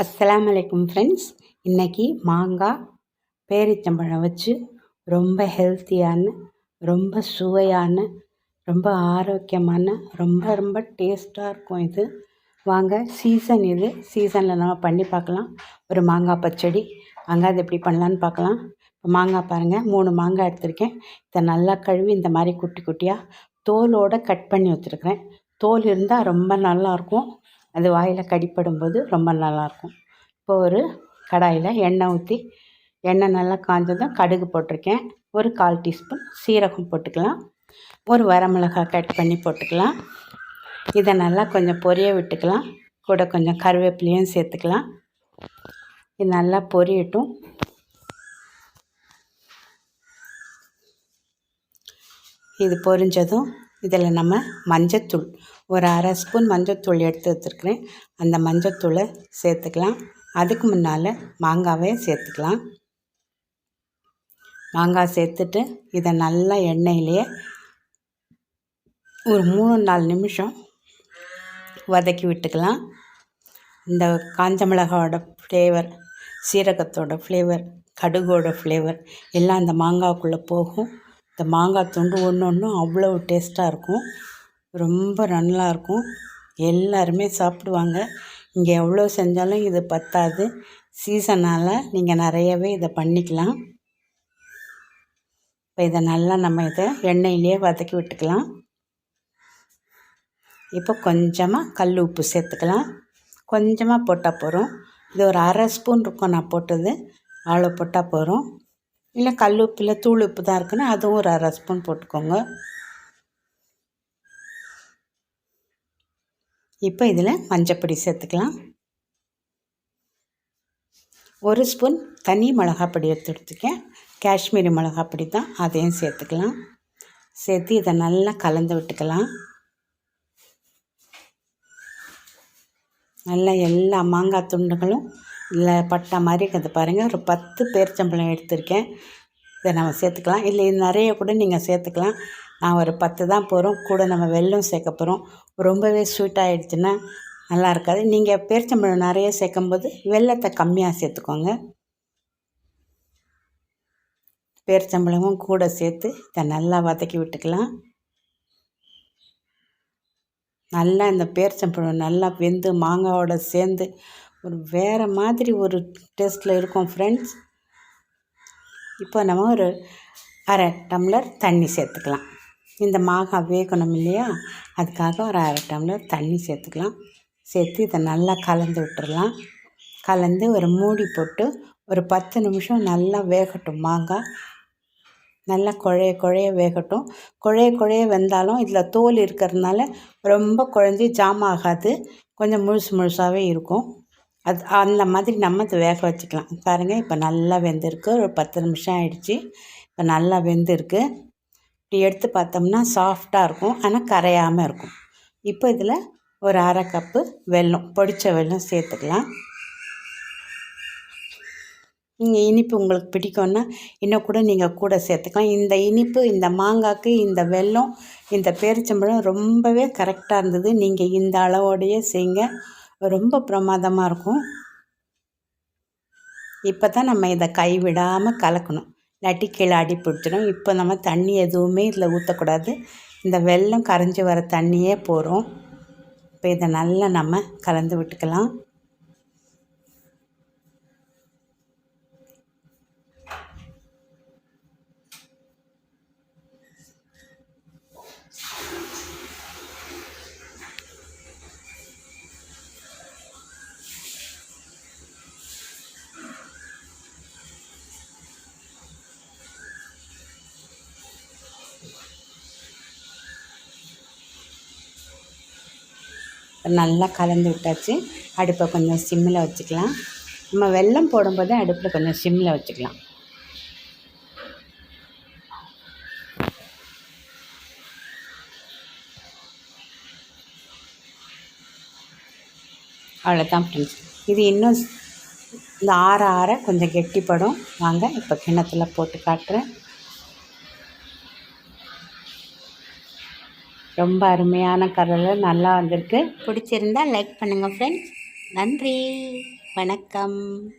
அஸ்லாம் அலைக்கும் ஃப்ரெண்ட்ஸ் இன்றைக்கி மாங்காய் பேரிச்சம்பழம் வச்சு ரொம்ப ஹெல்த்தியான ரொம்ப சுவையான ரொம்ப ஆரோக்கியமான ரொம்ப ரொம்ப டேஸ்ட்டாக இருக்கும் இது. வாங்க சீசன் இது. சீசனில் நம்ம பண்ணி பார்க்கலாம். ஒரு மாங்காய் பச்சடி. வாங்க அது எப்படி பண்ணலான்னு பார்க்கலாம். இப்போ மாங்காய் பாருங்கள் மூணு மாங்காய் எடுத்திருக்கேன். இதை நல்லா கழுவி இந்த மாதிரி குட்டி குட்டியாக தோலோடு கட் பண்ணி வச்சுருக்கிறேன். தோல் இருந்தால் ரொம்ப நல்லாயிருக்கும் அது வாயில் கடிப்படும்போது ரொம்ப நல்லாயிருக்கும் இப்போ ஒரு கடாயில் எண்ணெய் ஊற்றி எண்ணெய் நல்லா காஞ்சதும் கடுகு போட்டிருக்கேன். ஒரு கால் டீஸ்பூன் சீரகம் போட்டுக்கலாம். ஒரு வரமிளகாய் கட் பண்ணி போட்டுக்கலாம். இதை நல்லா கொஞ்சம் பொரிய விட்டுக்கலாம். கூட கொஞ்சம் கருவேப்பிலையும் சேர்த்துக்கலாம். இது நல்லா பொரியட்டும். இது பொரிஞ்சதும் இதில் நம்ம மஞ்சத்தூள் ஒரு அரை ஸ்பூன் மஞ்சத்தூள் எடுத்து வச்சுருக்கிறேன். அந்த மஞ்சத்தூளை சேர்த்துக்கலாம். அதுக்கு முன்னால் மாங்காவை சேர்த்துக்கலாம். மாங்காய் சேர்த்துட்டு இதை நல்லா எண்ணெயிலேயே ஒரு மூணு நாலு நிமிஷம் வதக்கி விட்டுக்கலாம். இந்த காஞ்ச மிளகாவோட ஃப்ளேவர் சீரகத்தோட ஃப்ளேவர் கடுகோட ஃப்ளேவர் எல்லாம் அந்த மாங்காவுக்குள்ளே போகும். இந்த மாங்காய் துண்டு ஒன்று ஒன்றும் அவ்வளோ டேஸ்ட்டாக இருக்கும். ரொம்ப நல்லாயிருக்கும் எல்லாருமே சாப்பிடுவாங்க. இங்கே எவ்வளோ செஞ்சாலும் இது பத்தாது. சீசனால் நீங்கள் நிறையவே இதை பண்ணிக்கலாம். இப்போ இதை நல்லா நம்ம இதை எண்ணெயிலே வதக்கி விட்டுக்கலாம். இப்போ கொஞ்சமாக கல் உப்பு சேர்த்துக்கலாம். கொஞ்சமாக போட்டால் போகிறோம் இது ஒரு அரை ஸ்பூன் இருக்கும் நான் போட்டது. அவ்வளோ போட்டால் போகிறோம் இல்லை கல் உப்பு இல்லை தூள் உப்பு தான் இருக்குன்னா அதுவும் ஒரு அரை ஸ்பூன் போட்டுக்கோங்க. இப்போ இதில் மஞ்சப்பொடி சேர்த்துக்கலாம். ஒரு ஸ்பூன் தனி மிளகாப்பொடி எடுத்து எடுத்துக்கேன். காஷ்மீரி மிளகாப்பொடி தான் அதையும் சேர்த்துக்கலாம். சேர்த்து இதை நல்லா கலந்து விட்டுக்கலாம். நல்லா எல்லா மாங்காய் துண்டுகளும் இல்லை பட்டா மாதிரி இருக்கிறது பாருங்கள் ஒரு பத்து பேரிச்சம்பழம் எடுத்திருக்கேன். இதை நம்ம சேர்த்துக்கலாம். இல்லை நிறைய கூட நீங்கள் சேர்த்துக்கலாம். நான் ஒரு பத்து தான் போகிறோம் கூட நம்ம வெல்லம் சேர்க்க போகிறோம் ரொம்பவே ஸ்வீட் ஆகிடுச்சுன்னா நல்லா இருக்காது. நீங்கள் பேரிச்சம்பழம் நிறைய சேர்க்கும்போது வெள்ளத்தை கம்மியாக சேர்த்துக்கோங்க. பேரிச்சம்பழமும் கூட சேர்த்து இதை நல்லா வதக்கி விட்டுக்கலாம். நல்லா இந்த பேரிச்சம்பழம் நல்லா வெந்து மாங்காவோட சேர்ந்து ஒரு வேறு மாதிரி ஒரு டேஸ்ட்டில் இருக்கும் ஃப்ரெண்ட்ஸ் இப்போ நம்ம ஒரு அரை டம்ளர் தண்ணி சேர்த்துக்கலாம். இந்த மாங்காய் வேகணும் இல்லையா? அதுக்காக ஒரு அரை டம்ளர் தண்ணி சேர்த்துக்கலாம். சேர்த்து இதை நல்லா கலந்து விட்டுறலாம். கலந்து ஒரு மூடி போட்டு ஒரு பத்து நிமிஷம் நல்லா வேகட்டும் மாங்காய் நல்லா குழைய குழைய வேகட்டும். குழைய குழைய வெந்தாலும் இதில் தோல் இருக்கிறதுனால ரொம்ப குழஞ்சி ஜாம் ஆகாது கொஞ்சம் முழுசு முழுசாகவே இருக்கும். அது அந்த மாதிரி நம்ம அதை வேக வச்சுக்கலாம். பாருங்கள் இப்போ நல்லா வெந்திருக்கு. ஒரு பத்து நிமிஷம் ஆயிடுச்சு. இப்போ நல்லா வெந்திருக்கு. இப்படி எடுத்து பார்த்தோம்னா சாஃப்டாக இருக்கும். ஆனால் கரையாமல் இருக்கும். இப்போ இதில் ஒரு அரை கப்பு வெல்லம் பொடித்த வெல்லம் சேர்த்துக்கலாம். நீங்கள் இனிப்பு உங்களுக்கு பிடிக்கும்னா இன்னும் கூட நீங்கள் கூட சேர்த்துக்கலாம். இந்த இனிப்பு இந்த மாங்காய்க்கு இந்த வெல்லம் இந்த பேரிச்சம்பழம் ரொம்பவே கரெக்டாக இருந்தது. நீங்கள் இந்த அளவோடையே செய்யுங்க ரொம்ப பிரமாதமாக இருக்கும். இப்போ தான் நம்ம இதை கைவிடாமல் கலக்கணும். இல்லாட்டி கீழே அடி பிடிச்சிடும். இப்போ நம்ம தண்ணி எதுவுமே இதில் ஊற்றக்கூடாது இந்த வெள்ளம் கரைஞ்சி வர தண்ணியே போகிறோம் இப்போ இதை நல்லா நம்ம கலந்து விட்டுக்கலாம். நல்லா கலந்து விட்டாச்சு. அடுப்பை கொஞ்சம் சிம்மில் வச்சுக்கலாம். நம்ம வெல்லம் போடும்போது அடுப்பில் கொஞ்சம் சிம்மில் வச்சுக்கலாம். அவ்வளோதான் ஃப்ரெண்ட்ஸ் இது இன்னும் இந்த ஆற ஆற கொஞ்சம் கெட்டிப்படும். வாங்க இப்போ கிணத்துல போட்டு காட்டுறேன். ரொம்ப அருமையான கலரில் நல்லா வந்திருக்கு. பிடிச்சிருந்தா லைக் பண்ணுங்கள் ஃப்ரெண்ட்ஸ் நன்றி. வணக்கம்.